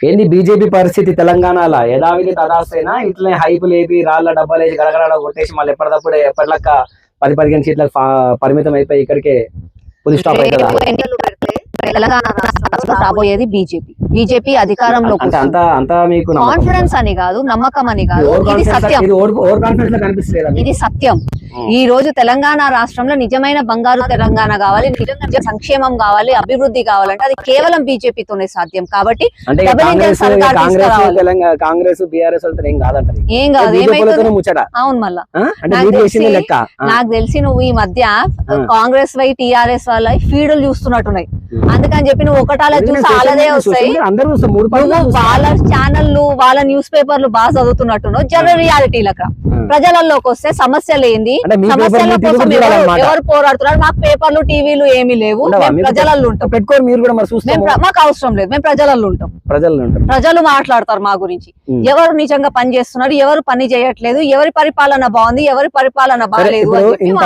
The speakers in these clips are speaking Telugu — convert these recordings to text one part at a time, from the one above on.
ఏంది బీజేపీ పరిస్థితి తెలంగాణలో? యథావిధి తదాస్తేనా ఇట్లనే హైపు లేపి రాళ్ళ డబ్బాలు వేసి గడగడ కొట్టేసి మళ్ళీ ఎప్పటికప్పుడే ఎప్పటిలక్క పది పదిహేను సీట్లకు పరిమితం అయిపోయి ఇక్కడికే పులి స్టాప్ అవుతుందా ఎన్నికలు పెడితే తెలంగాణ రాష్ట్రంలో రాబోయేది బీజేపీ. బీజేపీ నమ్మకం. కాన్ఫిడెన్స్ అని కాదు నమ్మకం అని కాదు. ఇది సత్యం. ఇది? ఇది సత్యం. ఈ రోజు తెలంగాణ రాష్ట్రంలో నిజమైన బంగారు తెలంగాణ కావాలి నిజంగా సంక్షేమం కావాలి అభివృద్ధి కావాలంటే అది కేవలం బీజేపీతోనే సాధ్యం. కాబట్టి కాంగ్రెస్ బీఆర్ఎస్ ఏం కాదు ముచ్చట. అవును మళ్ళా. నాకు తెలిసి- నువ్వు ఈ మధ్య. కాంగ్రెస్ వై టిఆర్ఎస్ వాళ్ళ ఫీడులు చూస్తున్నట్టున్నాయి. అందుకని చెప్పి నువ్వు ఒకటాల చూసి అలాదే వస్తాయి. అందరూ మూడు వాళ్ళ ఛానళ్ళు వాళ్ళ న్యూస్ పేపర్లు బాగా చదువుతున్నట్టున్నావు. జన రియాలిటీలకు ప్రజలలోకి వస్తే సమస్యలు ఏంది సమస్యల కోసం ఎవరు పోరాడుతున్నారు? మాకు పేపర్లు టీవీలు ఏమీ లేవు. ప్రజలలో ఉంటాం. పెట్టుకోరు మీరు కూడా మరి మాకు అవసరం లేదు. మేము ప్రజలలో ఉంటాం. ప్రజలు ప్రజలు మాట్లాడతారు మా గురించి. ఎవరు నిజంగా పని చేస్తున్నారు? ఎవరు పని చేయట్లేదు? ఎవరి పరిపాలన బాగుంది? ఎవరి పరిపాలన బాగాలేదు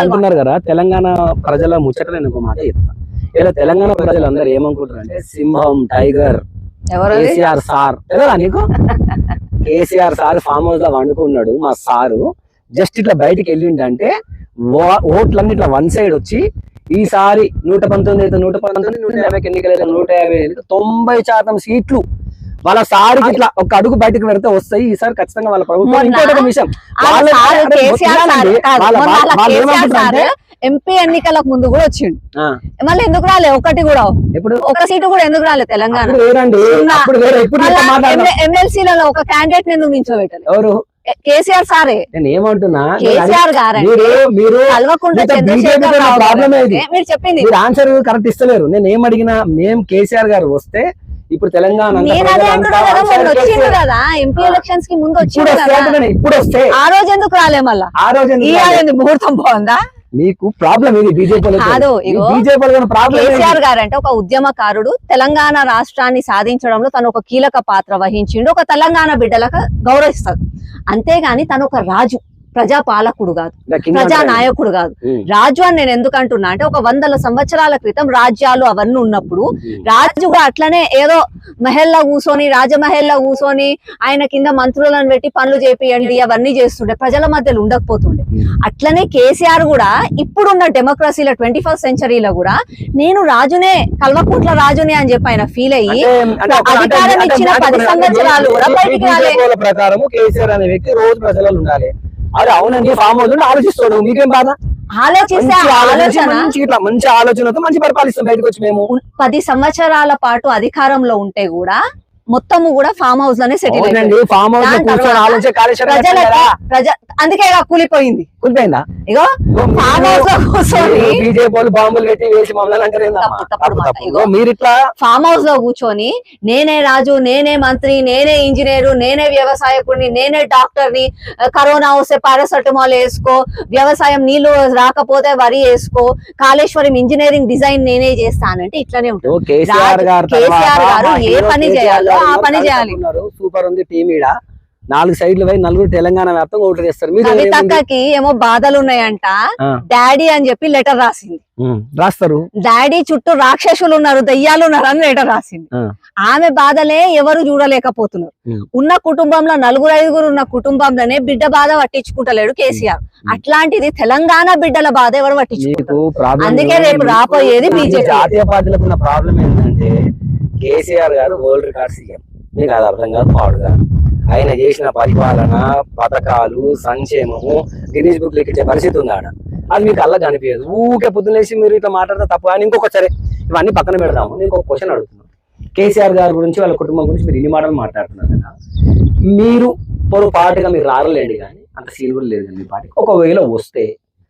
అంటున్నారు కదా తెలంగాణ ప్రజల ముచ్చట నేను ఒక మాట చెప్తా. ఇలా తెలంగాణ ప్రజలు అందరు ఏమనుకుంటారు అంటే సింహం టైగర్ ఎవరు? KCR sir. తెలియదా నీకు? కేసీఆర్ సార్ ఫామ్ హౌస్లో వండుకున్నాడు మా సారు. జస్ట్ ఇట్లా బయటికి వెళ్ళిండంటే ఓట్లన్నీ ఇట్లా వన్ సైడ్ వచ్చి ఈసారి నూట పంతొమ్మిది అయితే నూట పంతొమ్మిది నూట యాభైకి ఎన్నికలు అయితే నూట యాభై తొంభై శాతం సీట్లు వాళ్ళ సారికి ఇట్లా ఒక అడుగు బయటకు పెడితే వస్తాయి. ఈసారి ఖచ్చితంగా వాళ్ళ ప్రభుత్వం ఇంకోటి ఒక విషయం ఎంపీ ఎన్నికలకు ముందు కూడా వచ్చిండు. మళ్ళీ ఎందుకు రాలే? ఒకటి కూడా. ఇప్పుడు ఒక సీటు కూడా ఎందుకు రాలే తెలంగాణ? ఎమ్మెల్సీలలో ఒక క్యాండిడేట్ ఎందుకు నించోబెట్టాలి? కేసీఆర్ సారే. నేను ఏమంటున్నా? నేను కేసీఆర్ గారంటే మీరు మీరు గారు. చెప్పింది. మీరు ఆన్సర్ కరెక్ట్ ఇస్తలేరు. నేను ఏం అడిగినా మేం కేసీఆర్ గారు వస్తే ఇప్పుడు తెలంగాణ ఎంపీ ఎలక్షన్స్కి ముందు ఇప్పుడు వస్తే ఇప్పుడు ఆ రోజు ఎందుకు రాలే మళ్ళా? ఆ? రోజు ముహూర్తం బాగుందా? మీకు ప్రాబ్లం ఇది బీజేపీ కేసీఆర్ గారు అంటే ఒక ఉద్యమకారుడు తెలంగాణ రాష్ట్రాన్ని సాధించడంలో తను ఒక కీలక పాత్ర వహించిండు ఒక తెలంగాణ బిడ్డలకు గౌరవిస్తారు అంతేగాని తను ఒక రాజు. ప్రజా పాలకుడు కాదు ప్రజా నాయకుడు కాదు రాజు అని నేను ఎందుకు అంటున్నా అంటే ఒక వందల సంవత్సరాల క్రితం రాజ్యాలు అవన్నీ ఉన్నప్పుడు రాజు కూడా అట్లనే ఏదో మహల్లా కూసోని రాజమహల్లా కూసోని ఆయన కింద మంత్రులను పెట్టి పనులు చేపియండి అవన్నీ చేస్తుండే ప్రజల మధ్యలో ఉండకపోతుండే అట్లనే కేసీఆర్ కూడా ఇప్పుడున్న డెమోక్రసీలో ట్వంటీ ఫస్ట్ సెంచరీలో కూడా నేను రాజునే కల్వకుంట్ల రాజునే అని చెప్పి ఆయన ఫీల్ అయ్యి అధికారం ఇచ్చిన పది సంవత్సరాలు కూడా బయటికి రాలే. ప్రకారము కేసీఆర్ అనే వ్యక్తి రోజు ప్రజలలో ఉండాలి అరే అవునండి ఫామ్ హౌస్ ఉండి ఆలోచిస్తాడు మీకేం బాధ? ఆలోచిస్తే ఆలోచన ఇట్లా మంచి ఆలోచనతో మంచి పరిపాలిస్తాం బయటకు వచ్చి మేము. పది సంవత్సరాల పాటు అధికారంలో ఉంటే కూడా మొత్తము కూడా ఫామ్ హౌస్లోనే సెటిల్. ప్రజ అందుకే కూలిపోయింది. కూలిపోయిందా ఇగో ఫామ్ హౌస్లో కూర్చొని బీజేపీ వాళ్ళు బాంబులు పెట్టి వేసి మమ్మల్ని అంటారు. మీరు ఇట్లా ఫామ్ హౌస్లో కూర్చొని నేనే రాజు నేనే మంత్రి నేనే ఇంజనీరు నేనే వ్యవసాయకుడిని నేనే డాక్టర్ని కరోనా వస్తే పారాసెటమాల్ వేసుకో వ్యవసాయం నీళ్ళు రాకపోతే వరి వేసుకో కాళేశ్వరం ఇంజనీరింగ్ డిజైన్ నేనే చేస్తానంటే ఇట్లానే ఉంటుంది. కేసీఆర్ గారు ఏ పని చేయాలో ఆ పని చేయాలి. సూపర్ ఉంది టీమ్ నాలుగు సైడ్లు పోయి నలుగురు తెలంగాణ వ్యాప్తంగా ఓట్లు చేస్తారు? కవితక్కకి ఏమో బాధలు ఉన్నాయంట. డాడీ అని చెప్పి లెటర్ రాసింది. రాస్తారు. డాడీ చుట్టూ రాక్షసులు ఉన్నారు దయ్యాలు ఉన్నారు అని లెటర్ రాసింది. ఆమె బాధలే ఎవరు చూడలేకపోతున్నారు. ఉన్న కుటుంబంలో నలుగురు ఐదుగురు ఉన్న కుటుంబంలోనే బిడ్డ బాధ పట్టించుకుంటలేడు కేసీఆర్. అట్లాంటిది తెలంగాణ బిడ్డల బాధ ఎవరు పట్టించుకుంటారు? అందుకే రేపు రాబోయేది BJP. జాతీయ పార్టీలకు ఉన్న ప్రాబ్లం ఏంటంటే కేసీఆర్ గారు వరల్డ్ రికార్డ్ సీఎం. మీకు అది అర్థం కాదు పాడు ఆయన చేసిన పరిపాలన పథకాలు సంక్షేమము గిరీష్ బుక్ లెక్కించే పరిస్థితి ఉంది అది మీకు అల్ల కనిపించదు ఊకే పొద్దునేసి మీరు ఇట్లా మాట్లాడితే తప్పు. కానీ ఇంకొక సరే ఇవన్నీ పక్కన పెడదాము. నేను ఒక క్వశ్చన్ అడుగుతున్నాను కేసీఆర్ గారి గురించి వాళ్ళ కుటుంబం గురించి మీరు ఇన్ని మాటలు మాట్లాడుతున్నారు కదా. మీరు పొరపాటుగా మీరు రారలేండి కానీ అంత సీన్ కూడా లేదు మీ పార్టీకి. ఒకవేళ వస్తే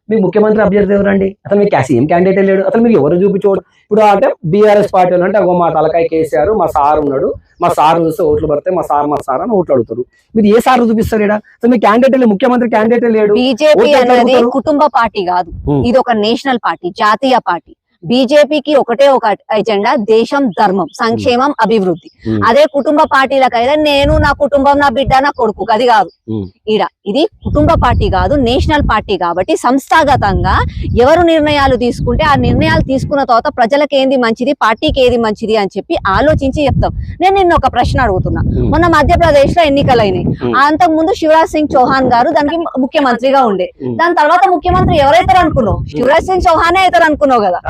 మీ ముఖ్యమంత్రి అభ్యర్థి ఎవరండి? అసలు మీకు ఏం క్యాండిడేట్ లేడు. అసలు మీకు ఎవరు చూపించోడు ఇప్పుడు అంటే బీఆర్ఎస్ పార్టీ అంటే ఒక మా తలకాయ కేసీఆర్ మా సార్ ఉన్నాడు. మా సార్ చూస్తే ఓట్లు పడితే మా సార్ మా సార్ అని ఓట్లు అడుగుతారు. మీరు ఏ సార్ చూపిస్తారు ఇక్కడ? అసలు మీ క్యాండిడేట్ లేదు ముఖ్యమంత్రి క్యాండిడేట్ లేడు. బీజేపీ అనేది? కుటుంబ పార్టీ కాదు. ఇది ఒక నేషనల్ పార్టీ జాతీయ పార్టీ. బీజేపీకి ఒకటే ఒక ఎజెండా దేశం ధర్మం సంక్షేమం అభివృద్ధి. అదే కుటుంబ పార్టీలకైతే నేను నా కుటుంబం నా బిడ్డ నా కొడుకు అది కాదు. ఈడ ఇది కుటుంబ పార్టీ కాదు నేషనల్ పార్టీ కాబట్టి సంస్థాగతంగా ఎవరు నిర్ణయాలు తీసుకుంటే ఆ నిర్ణయాలు తీసుకున్న తర్వాత ప్రజలకు ఏంది మంచిది పార్టీకి ఏది మంచిది అని చెప్పి ఆలోచించి చెప్తాం నేను నిన్న ఒక ప్రశ్న అడుగుతున్నా. మొన్న మధ్యప్రదేశ్లో ఎన్నికలైనాయి. అంతకు ముందు శివరాజ్ సింగ్ చౌహాన్ గారు దానికి ముఖ్యమంత్రిగా ఉండే. దాని తర్వాత ముఖ్యమంత్రి ఎవరైతారు అనుకున్నావు శివరాజ్ సింగ్ చౌహానే అవుతారు అనుకున్నావు కదా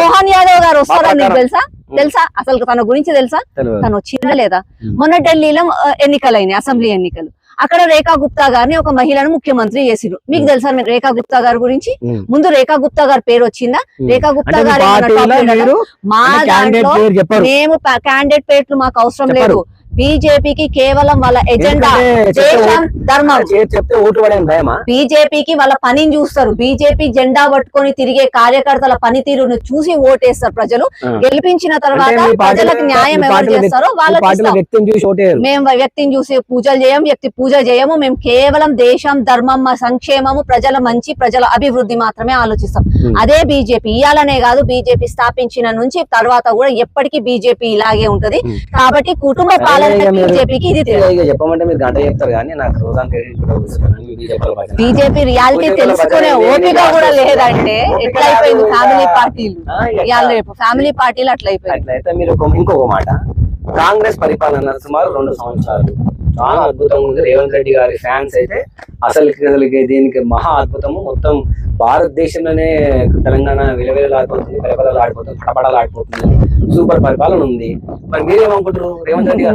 మోహన్ యాదవ్ గారు వస్తారని నీకు. తెలుసా తెలుసా అసలు తన గురించి తెలుసా. తను వచ్చిందా లేదా. మొన్న ఢిల్లీలో ఎన్నికలైనాయి అసెంబ్లీ ఎన్నికలు అక్కడ రేఖా గుప్తా గారిని ఒక మహిళను ముఖ్యమంత్రి చేసిరు మీకు. తెలుసా మీకు రేఖా గుప్తా గారి గురించి. ముందు రేఖా గుప్తా గారి పేరు వచ్చిందా. రేఖా గుప్తా గారు మా దాంట్లో మేము క్యాండిడేట్ పేర్లు మాకు అవసరం లేదు. బీజేపీకి కేవలం వాళ్ళ ఎజెండా దేశం ధర్మం. చే- చెప్తే ఓటు పడే భయమా? బీజేపీకి వాళ్ళ పనిని చూస్తారు. బీజేపీ జెండా పట్టుకొని తిరిగే కార్యకర్తల పనితీరును చూసి ఓటేస్తారు ప్రజలు. గెలిపించిన తర్వాత ప్రజలకు న్యాయం ఎవరు చేస్తారో ఓటేయరు మేము వ్యక్తిని చూసి పూజలు చేయం వ్యక్తి పూజ చేయము. మేము కేవలం దేశం ధర్మం మా సంక్షేమము ప్రజల మంచి ప్రజల అభివృద్ధి మాత్రమే ఆలోచిస్తాం. అదే బీజేపీ. ఇయాలనే కాదు బీజేపీ స్థాపించిన నుంచి తర్వాత కూడా ఎప్పటికీ బీజేపీ ఇలాగే ఉంటది. కాబట్టి కుటుంబ పాలన బీజేపీకి ఇది చెప్పమంటే మీరు గంట చెప్తారు కానీ నాకు. బీజేపీ రియాలిటీ తెలుసుకునే ఓపిక కూడా లేదు. లేదంటే ఎట్లా అయిపోయింది? ఫ్యామిలీ పార్టీలు. రేపు ఫ్యామిలీ పార్టీలు అట్లా అయిపోయింది. అట్లయితే మీరు ఇంకొక మాట. కాంగ్రెస్ పరిపాలన సుమారు రెండు సంవత్సరాలు. చాలా అద్భుతంగా ఉంది. రేవంత్ రెడ్డి గారి ఫ్యాన్స్ అయితే అసలు అసలుకి దీనికి మహా అద్భుతము. మొత్తం భారతదేశంలోనే తెలంగాణ విలవిలలాడిపోతుంది పెరపలలాడిపోతుంది పడపడలాడిపోతుంది సూపర్ పరిపాలన ఉంది. మరి మీరేమనుకుంటారు రేవంత్ రెడ్డి గారు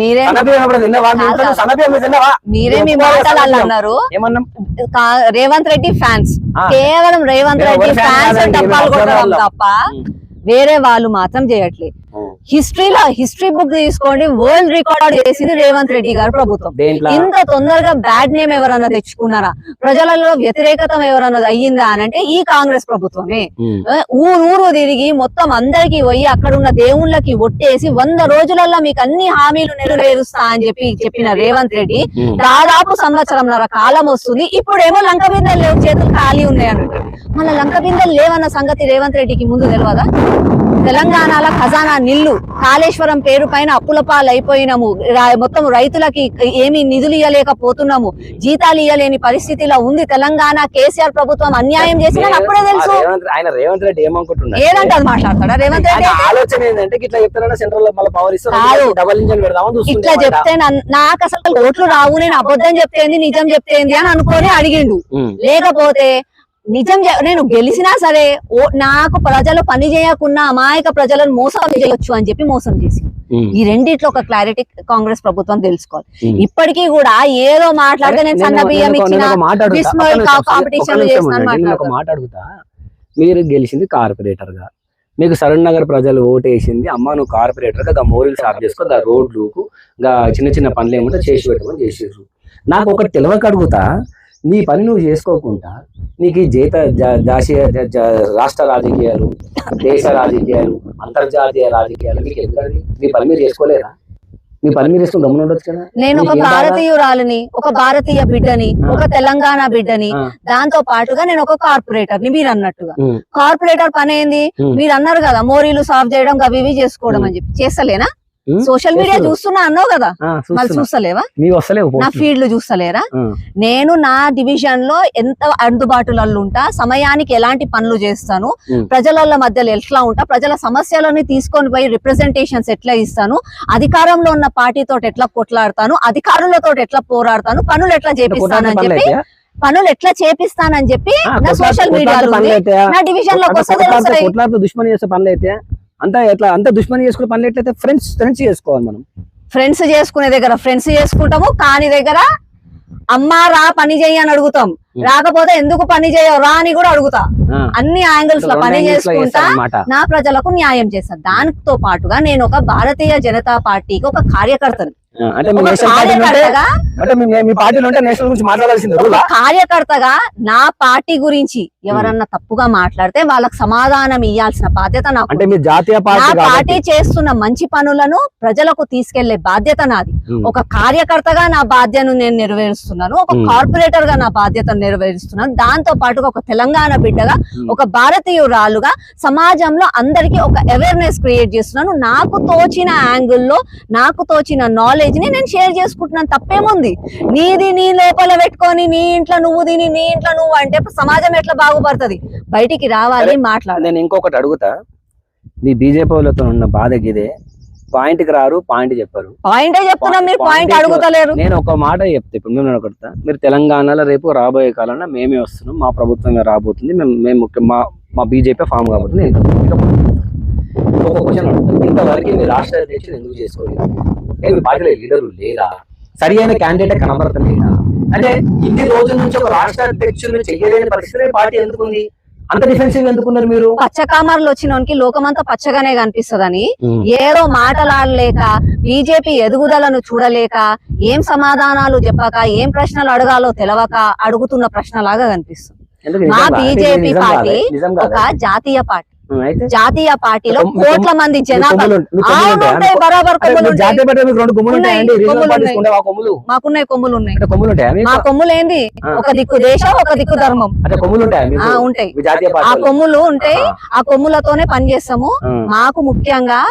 మీరే- మీ మాటలు. అన్నారు. రేవంత్ రెడ్డి ఫ్యాన్స్. కేవలం రేవంత్ రెడ్డి ఫ్యాన్స్ తప్ప వేరే వాళ్ళు మాత్రం చేయట్లేదు హిస్టరీలో హిస్టరీ బుక్ తీసుకోండి వరల్డ్ రికార్డ్ చేసింది రేవంత్ రెడ్డి గారు ప్రభుత్వం. ఇంత తొందరగా బ్యాడ్ నేమ్ ఎవరన్నా తెచ్చుకున్నారా? ప్రజలలో వ్యతిరేకత ఎవరన్నా అయ్యిందా అని అంటే ఈ కాంగ్రెస్ ప్రభుత్వమే. ఉమ్. ఆ, ఊరు ఊరు తిరిగి మొత్తం అందరికి పోయి అక్కడ ఉన్న దేవుళ్ళకి ఒట్టేసి వంద రోజులలో మీకు అన్ని హామీలు నెరవేరుస్తా అని చెప్పి చెప్పిన రేవంత్ రెడ్డి. దాదాపు సంవత్సరంన్నర కాలం వస్తుంది. ఇప్పుడేమో లంక బిందెలు లేవు చేతులు ఖాళీ ఉన్నాయి అన్నట్టు మన లంక బిందెలు లేవన్న సంగతి రేవంత్ రెడ్డికి ముందు తెలియదా తెలంగాణలో ఖజానా నిల్లు కాళేశ్వరం పేరు పైన అప్పుల పాలు అయిపోయినాము రా- మొత్తం రైతులకి ఏమి నిధులు ఇవ్వలేకపోతున్నాము జీతాలు ఇవ్వలేని పరిస్థితిలో ఉంది తెలంగాణ. కేసీఆర్ ప్రభుత్వం అన్యాయం చేసిన అప్పుడే తెలుసు. ఆయన రేవంత్ రెడ్డి ఏమనుకుంటున్నాడు? ఏదంటే అది మాట్లాడతాడా? రేవంత్ రెడ్డి ఆలోచన ఏంటంటే ఇట్లా చెప్తారన్నా సెంట్రల్లో మళ్ళీ పవర్ కాదు. ఇస్తారు డబల్ ఇంజన్ పెడదామని ఇట్లా చూస్తుంది చెప్తే నాకు అసలు ఓట్లు రావు నేను అబద్ధం చెప్తేంది నిజం చెప్తేంది అని అనుకొని అడిగిండు. లేకపోతే నిజం నేను గెలిచినా సరే ఓ నాకు ప్రజలు పని చేయకున్నా అమాయక ప్రజలను మోసం చేయొచ్చు అని చెప్పి మోసం చేసి ఈ రెండిట్లో ఒక క్లారిటీ కాంగ్రెస్ ప్రభుత్వం తెలుసుకోవాలి. ఇప్పటికీ కూడా ఏదో మాట్లాడితే నేను సన్న బియ్యం ఇచ్చిన బిస్మల్ కాంపిటీషన్ చేస్తున్నాను ఒక మాట్లాడతాను మాట అడుగుతా. మీరు గెలిచింది కార్పొరేటర్గా. మీకు సరణ్ నగర్ ప్రజలు ఓటేసింది అమ్మ నువ్వు కార్పొరేటర్గా మోరీలు సాఫ్ చేసుకో గా రోడ్లు చిన్న చిన్న పనులు ఏమంటే చేసి పెట్టమని చేసేసారు నాకు ఒకటి తెలియక అడుగుతా. నీ పని నువ్వు చేసుకోకుండా నీకు ఈ జీత జాతీయ రాష్ట్ర రాజకీయాలు దేశ రాజకీయాలు అంతర్జాతీయ రాజకీయాలు మీకు ఎందుకండి మీ పని మీరు చేసుకోలేరా మీ పని మీరు చేసుకుని గమనం ఉండొచ్చు కదా? నేను ఒక? భారతీయురాలిని ఒక భారతీయ బిడ్డని ఒక తెలంగాణ బిడ్డని. దాంతో పాటుగా నేను ఒక కార్పొరేటర్ని మీరు అన్నట్టుగా. కార్పొరేటర్ పని ఏంది. మీరు అన్నారు కదా మోరీలు సాఫ్ చేయడం అవి ఇవి చేసుకోవడం అని చెప్పి. చేస్తలేనా? సోషల్ మీడియా చేస్తున్నా. అన్నావు కదా మళ్ళీ. చూస్తలేవా నా. ఫీల్డ్ చూస్తలేరా నేను నా డివిజన్లో ఎంత అందుబాటులలో ఉంటా సమయానికి ఎలాంటి పనులు చేస్తాను. ప్రజల మధ్యలో ఎట్లా ఉంటా ప్రజల సమస్యలని తీసుకొని పోయి రిప్రజెంటేషన్స్ ఎట్లా ఇస్తాను అధికారంలో ఉన్న పార్టీతో ఎట్లా కొట్లాడతాను అధికారులతో ఎట్లా పోరాడతాను పనులు ఎట్లా చేపిస్తానని పనులు చెప్పి? పనులు ఎట్లా చేపిస్తానని చెప్పి నా సోషల్ మీడియాలో? నా డివిజన్లోకి వస్తే దుష్మని చేసే పనులు అయితే అంతా ఎట్లా అంత దుష్మని చేసుకునే పనులు ఎట్లయితే ఫ్రెండ్స్ ఫ్రెండ్స్ చేసుకోవాలి మనం. ఫ్రెండ్స్ చేసుకునే దగ్గర ఫ్రెండ్స్ చేసుకుంటాము కాని దగ్గర అమ్మా రా పని చెయ్యి అని అడుగుతాం. రాకపోతే ఎందుకు పని చేయవు రా అని కూడా అడుగుతా. అన్ని యాంగిల్స్లో పని చేసుకుంటా. నా ప్రజలకు న్యాయం చేస్తా. దానితో పాటుగా నేను ఒక భారతీయ జనతా పార్టీకి ఒక కార్యకర్తని. అంటే కార్యకర్తగా అంటే మీ మీ పార్టీలో ఉంటే నేషనల్ గురించి మాట్లాడాల్సింది ఒక రూలా? కార్యకర్తగా నా పార్టీ గురించి ఎవరన్నా తప్పుగా మాట్లాడితే వాళ్ళకి సమాధానం ఇవ్వాల్సిన బాధ్యత నాకు అంటే మీ జాతీయ పార్టీ చేస్తున్న మంచి పనులను ప్రజలకు తీసుకెళ్ళే బాధ్యత నాది. ఒక కార్యకర్తగా నా బాధ్యతను నేను నెరవేరుస్తున్నాను. ఒక. కార్పొరేటర్గా నా బాధ్యతను నెరవేరుస్తున్నాను. దాంతో పాటుగా ఒక తెలంగాణ బిడ్డగా. ఒక భారతీయురాలుగా సమాజంలో అందరికీ ఒక అవేర్నెస్ క్రియేట్ చేస్తున్నాను. నాకు తోచిన యాంగిల్లో నాకు తోచిన నాలెడ్జ్ ని నేను షేర్ చేసుకుంటున్నాను తప్పేముంది నీది నీ లోపల పెట్టుకొని నీ ఇంట్లో నువ్వు తిని నీ ఇంట్లో నువ్వు అంటే సమాజం ఎట్లా బాగుపడుతుంది బయటికి రావాలి సరే. మాట్లాడాలి నేను ఇంకొకటి అడుగుతా మీ బీజేపీ వాళ్ళతో ఉన్న బాధ ఇదే పాయింట్కి రారు పాయింట్ చెప్పారు పాయింటే చెప్తున్నా మీరు పాయింట్. అడుగుతలేరు నేను ఒక మాట చెప్తా ఇప్పుడు మేము ఒకటి మీరు తెలంగాణలో రేపు రాబోయే కాలంలో మేమే వస్తున్నాం మా ప్రభుత్వమే రాబోతుంది మేము మేము ముఖ్య- మా మా బీజేపీ ఫామ్ కాబోతుంది ఇంతవరకు మీ రాష్ట్ర అధ్యక్షులు ఎందుకు చేసుకోలేదు మీ పార్టీలో లీడర్లు లేరా సరి అయిన క్యాండిడేట్ కనబడతలేదా అంటే ఇన్ని రోజుల నుంచి ఒక రాష్ట్ర అధ్యక్షులు చెయ్యలేని పరిస్థితి పార్టీ ఎందుకుంది? అంత డిఫెన్సివ్ ఎందుకున్నారు మీరు? పచ్చకామర్లు వచ్చినోనికి లోకమంతా పచ్చగానే కనిపిస్తదని. ఏదో మాటలాడలేక బీజేపీ ఎదుగుదలను చూడలేక ఏం సమాధానాలు చెప్పక ఏం ప్రశ్నలు అడగాలో తెలవక అడుగుతున్న ప్రశ్నలాగా కనిపిస్తుంది. మా? బీజేపీ? పార్టీ ఒక? జాతీయ పార్టీ. జాతీయ పార్టీలో కోట్ల మంది జనాభా. మాకున్నాయి కొమ్ములు ఉన్నాయి. మా కొమ్ములు ఏంది. ఒక దిక్కు దేశం ఒక దిక్కు ధర్మం. ఉంటాయా ఆ కొమ్ములు ఉంటాయి ఆ కొమ్ములతోనే పనిచేస్తాము. మాకు ముఖ్యంగా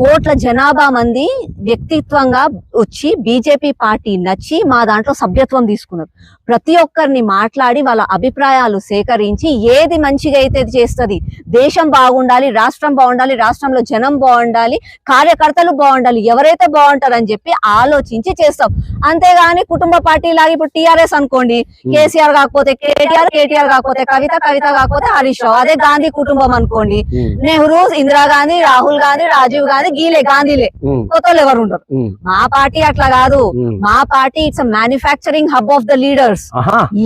కోట్ల జనాభా మంది వ్యక్తిత్వంగా వచ్చి బీజేపీ పార్టీ నచ్చి మా దాంట్లో సభ్యత్వం తీసుకున్నారు. ప్రతి ఒక్కరిని మాట్లాడి వాళ్ళ అభిప్రాయాలు సేకరించి ఏది మంచిగా అయితే చేస్తుంది దేశం బాగుండాలి రాష్ట్రం బాగుండాలి రాష్ట్రంలో జనం బాగుండాలి కార్యకర్తలు బాగుండాలి ఎవరైతే బాగుంటారని చెప్పి ఆలోచించి చేస్తాం. అంతేగాని కుటుంబ పార్టీ లాగా ఇప్పుడు టిఆర్ఎస్ అనుకోండి కేసీఆర్ కాకపోతే కేటీఆర్ కేటీఆర్ కాకపోతే కవిత కవిత కాకపోతే హరీష్ రావు అదే గాంధీ కుటుంబం అనుకోండి నెహ్రూ ఇందిరాగాంధీ రాహుల్ గాంధీ రాజీవ్ గాంధీ గీలే గాంధీలే. కొత్త వాళ్ళు ఎవరు ఉండరు. మా పార్టీ అట్లా కాదు. మా party it's manufacturing hub of the leaders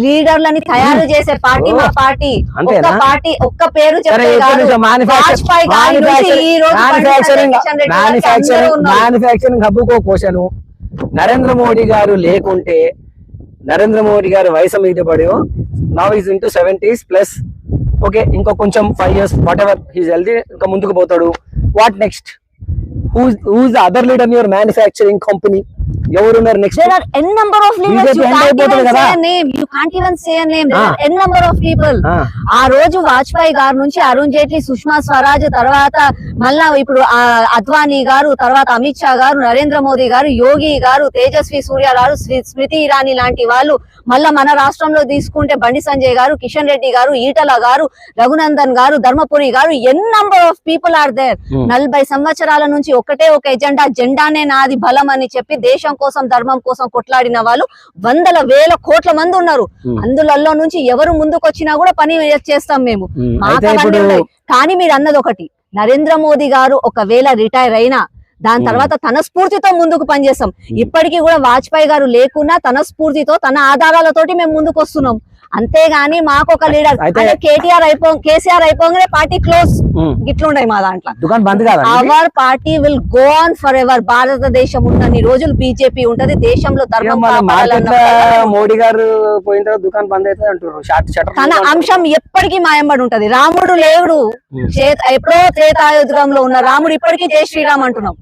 లీడర్లని తయారు చేసే పార్టీ మా పార్టీ. ఒక్క పార్టీ ఒక్క పేరు మ్యానుఫ్యాక్చరింగ్. మ్యానుఫ్యాక్చరింగ్ హబ్బుకో క్వశ్చన్ నరేంద్ర మోడీ గారు లేకుంటే నరేంద్ర మోడీ గారు వయసు మీద పడి now is into seventies plus okay ఇంకో కొంచెం five years whatever he's healthy ఇంకా ముందుకు పోతాడు. What next who is who is the other leader in your manufacturing company? You end can't అయిపోతుంది even కదా. say a name. You can't even say a name. There Ah. are n number of people. ఆ రోజు వాజ్పేయి గారి నుంచి అరుణ్ జైట్లీ సుష్మా స్వరాజ్ తర్వాత మళ్ళా ఇప్పుడు అద్వానీ గారు తర్వాత అమిత్ షా గారు నరేంద్ర మోదీ గారు యోగి గారు తేజస్వి సూర్య గారు స్మి- స్మృతి ఇరానీ లాంటి వాళ్ళు మళ్ళా మన రాష్ట్రంలో తీసుకుంటే బండి సంజయ్ గారు కిషన్ రెడ్డి గారు ఈటల గారు Raghunandan garu Dharmapuri garu N number of people are there. నలభై సంవత్సరాల నుంచి ఒకటే ఒక ఎజెండా జెండానే నాది బలం అని చెప్పి దేశం కోసం ధర్మం కోసం కొట్లాడిన వాళ్ళు వందల వేల కోట్ల మంది ఉన్నారు. అందులలో నుంచి ఎవరు ముందుకు వచ్చినా కూడా పని చేస్తాం మేము మాకు. కానీ మీరు అన్నది ఒకటి నరేంద్ర మోదీ గారు ఒకవేళ రిటైర్ అయినా దాని. తర్వాత తన స్ఫూర్తితో ముందుకు పనిచేస్తాం ఇప్పటికీ కూడా వాజ్పేయి గారు లేకున్నా తన స్ఫూర్తితో తన ఆధారాలతోటి మేము ముందుకు వస్తున్నాం అంతేగాని మాకు ఒక లీడర్ కేటీఆర్ అయిపో కేసీఆర్ అయిపోగానే పార్టీ క్లోజ్. ఇట్లుండే మా దాంట్లో. Our party will go on for ever భారతదేశం ఉన్నన్ని రోజులు బీజేపీ ఉంటది దేశంలో ధర్మం మోడీ గారు పోయిన తర్వాత దుకాణం బంద్ అవుతుంది అంటారు తన అంశం ఎప్పటికీ మాయంబడి ఉంటది. రాముడు లేవుడు చేత ఎప్పుడో త్రేతాయుధంలో ఉన్న రాముడు ఇప్పటికీ జై శ్రీరామ్ అంటున్నాం.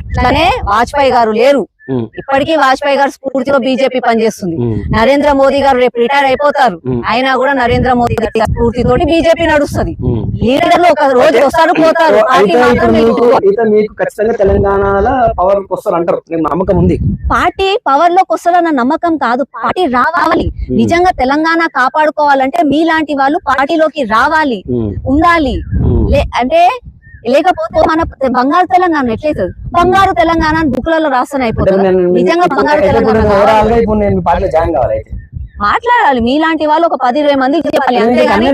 అట్లనే వాజ్పేయి గారు లేరు. ఇప్పటికీ వాజ్పేయి గారు స్ఫూర్తిలో బీజేపీ పనిచేస్తుంది. నరేంద్ర మోదీ గారు రేపు రిటైర్ అయిపోతారు. అయినా కూడా నరేంద్ర మోదీ గారి స్ఫూర్తితోటి బీజేపీ నడుస్తుంది. లీడర్లు ఒక రోజు వస్తారు పోతారు. పార్టీ మీకు ఖచ్చితంగా తెలంగాణలో పవర్ వస్తారు అంటారు. నేను నమ్మకం ఉంది. పార్టీ పవర్లోకి వస్తారన్న నమ్మకం కాదు. పార్టీ రావాలి. నిజంగా తెలంగాణ కాపాడుకోవాలంటే మీలాంటి వాళ్ళు పార్టీలోకి రావాలి. ఉండాలి. అంటే లేకపోతే మన బంగారు తెలంగాణ ఎట్లయితుంది? బంగారు తెలంగాణ బుక్లలో రాస్తానే అయిపోతుంది. నిజంగా బంగారు తెలంగాణ ఇప్పుడు నేను జాయిన్ కావాలి మాట్లాడాలి. మీలాంటి వాళ్ళు ఒక పది ఇరవై మందికి చెప్పాలి. అంతేగాని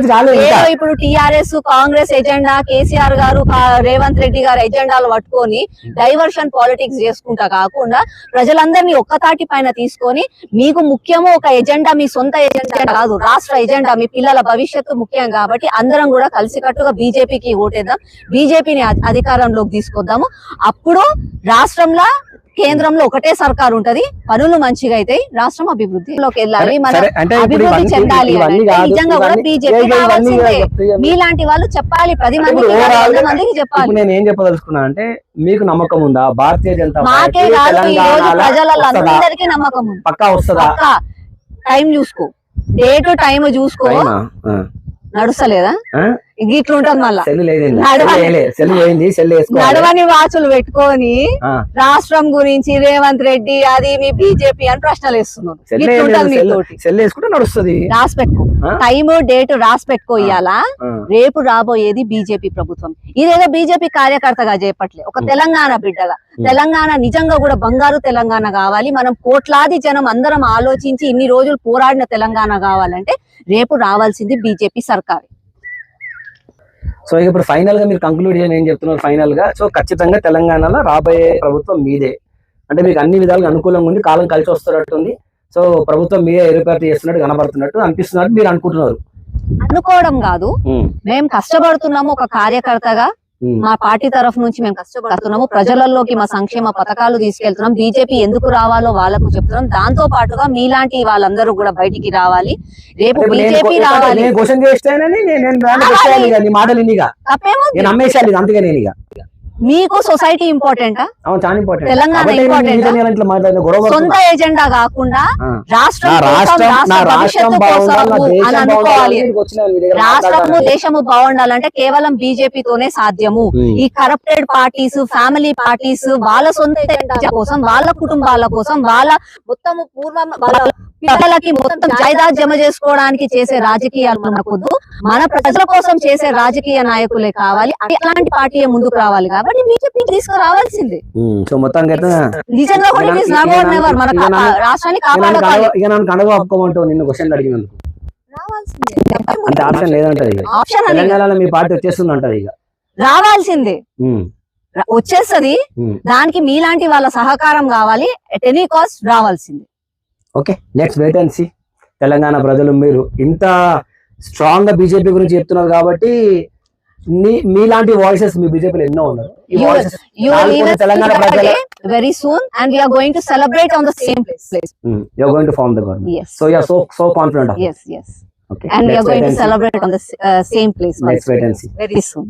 ఇప్పుడు టిఆర్ఎస్ కాంగ్రెస్ ఎజెండా కేసీఆర్ గారు రేవంత్ రెడ్డి గారు ఎజెండాలు పట్టుకొని డైవర్షన్ పాలిటిక్స్ చేసుకుంటా కాకుండా ప్రజలందరినీ ఒక్క తాటి పైన తీసుకొని మీకు ముఖ్యము ఒక ఎజెండా మీ సొంత ఎజెండా కాదు. రాష్ట్ర ఎజెండా మీ పిల్లల భవిష్యత్తు ముఖ్యం కాబట్టి అందరం కూడా కలిసికట్టుగా బీజేపీకి ఓటేద్దాం. బీజేపీని అధికారంలోకి తీసుకొద్దాము. అప్పుడు రాష్ట్రంలో కేంద్రంలో ఒకటే సర్కార్ ఉంటది. పనులు మంచిగా అయితే రాష్ట్రం అభివృద్ధిలోకి వెళ్ళాలి. మనం అభివృద్ధి చెందాలి నిజంగా కూడా బీజేపీ రావాల్సిందే మీలాంటి వాళ్ళు చెప్పాలి. పది మందికి మందికి చెప్పాలి. నేను ఏం చెప్పదలుచుకున్నా అంటే మీకు నమ్మకం ఉందా? భారతీయ జనతా మాకే కాదు ఈ రోజు? అందరికీ నమ్మకం ఉంది. పక్కా వస్తుందా? పక్కా. టైం చూసుకో. డే టు టైం చూసుకో. నడుస్తలేదా? ఆ? ఇట్లుంటది మళ్ళా. సెల్ పోయింది సెల్ నడవని వాచులు పెట్టుకొని. రాష్ట్రం గురించి రేవంత్ రెడ్డి అది మీ బీజేపీ అని ప్రశ్నలు వేస్తున్నారు. సెల్ వేసుకుంటే నడుస్తుంది. రాసి పెట్టుకో. ఆ? టైం డేట్ రాసి పెట్టుకో ఇయ్యాలా. రేపు రాబోయేది బీజేపీ ప్రభుత్వం. ఇదేదో బీజేపీ కార్యకర్తగా చేపట్లే ఒక. తెలంగాణ బిడ్డగా. తెలంగాణ నిజంగా కూడా బంగారు తెలంగాణ కావాలి. మనం కోట్లాది జనం అందరం ఆలోచించి ఇన్ని రోజులు పోరాడిన తెలంగాణ కావాలంటే రేపు రావాల్సింది బీజేపీ సర్కార్. సో ఇప్పుడు ఫైనల్గా మీరు కంక్లూడ్ చేయని ఏం చెప్తున్నారు ఫైనల్గా? సో ఖచ్చితంగా తెలంగాణలో రాబోయే ప్రభుత్వం మీదే. అంటే మీకు అన్ని విధాలుగా అనుకూలంగా ఉంది కాలం కలిసి వస్తున్నట్టుంది. సో ప్రభుత్వం మీదే ఏర్పాటు చేస్తున్నట్టు కనబడుతున్నట్టు అనిపిస్తున్నట్టు మీరు అనుకుంటున్నారు. అనుకోవడం కాదు. మేము కష్టపడుతున్నాము ఒక కార్యకర్తగా. మా పార్టీ తరఫు నుంచి మేము కష్టపడుతున్నాము. ప్రజలలోకి మా సంక్షేమ పథకాలు తీసుకెళ్తున్నాం. బీజేపీ ఎందుకు రావాలో వాళ్ళకు చెప్తున్నాం. దాంతో పాటుగా మీలాంటి వాళ్ళందరూ కూడా బయటికి రావాలి. రేపు బీజేపీ రావాలి. తప్పేమో అందుకే నేను ఇక. మీకు సొసైటీ ఇంపార్టెంటా ఇంపార్టెంట్ తెలంగాణ గొడవ సొంత. ఎజెండా కాకుండా. రాష్ట్రం అని అనుకోవాలి రాష్ట్రము. దేశము బాగుండాలంటే కేవలం బీజేపీ తోనే సాధ్యము. ఈ కరప్టెడ్ పార్టీస్ ఫ్యామిలీ పార్టీస్ వాళ్ళ సొంత కోసం వాళ్ళ కుటుంబాల కోసం వాళ్ళ మొత్తం పూర్వం వాళ్ళ పిల్లలకి మొత్తం జాయిదాద్ జమ చేసుకోవడానికి చేసే రాజకీయాలు మనకొద్దు మన ప్రజల కోసం చేసే రాజకీయ నాయకులే కావాలి అలాంటి పార్టీ ముందుకు రావాలి కాబట్టి బీజేపీ తీసుకురావాల్సిందే. సో మొత్తానికి అయితే నిజంగా కూడా. మన రాష్ట్రాన్ని ఇక నన్ను కడగ ఒప్పుకోమంటావు నిన్ను అడిగినందుకు. అంటే ఆప్షన్ లేదంటది ఇక. తెలంగాణలో మీ పార్టీ వచ్చేస్తుంది అంటది ఇక. రావాల్సిందే. వచ్చేస్తది. దానికి మీలాంటి వాళ్ళ సహకారం కావాలి. ఎట్ ఎనీ కాస్ట్ రావాల్సిందే. Okay next wait and see Telangana ప్రజలు మీరు ఇంత స్ట్రాంగ్గా బీజేపీ గురించి చెప్తున్నారు కాబట్టి మీలాంటి వాయిసెస్ మీ బీజేపీలో ఎన్నో ఉన్నారు Telangana soon and we are going to celebrate on the same place. You're going to form the government Yes. So you're so so confident Yes, yes. Okay And we are going to celebrate on the uh, same place. Let's wait and see. Very soon.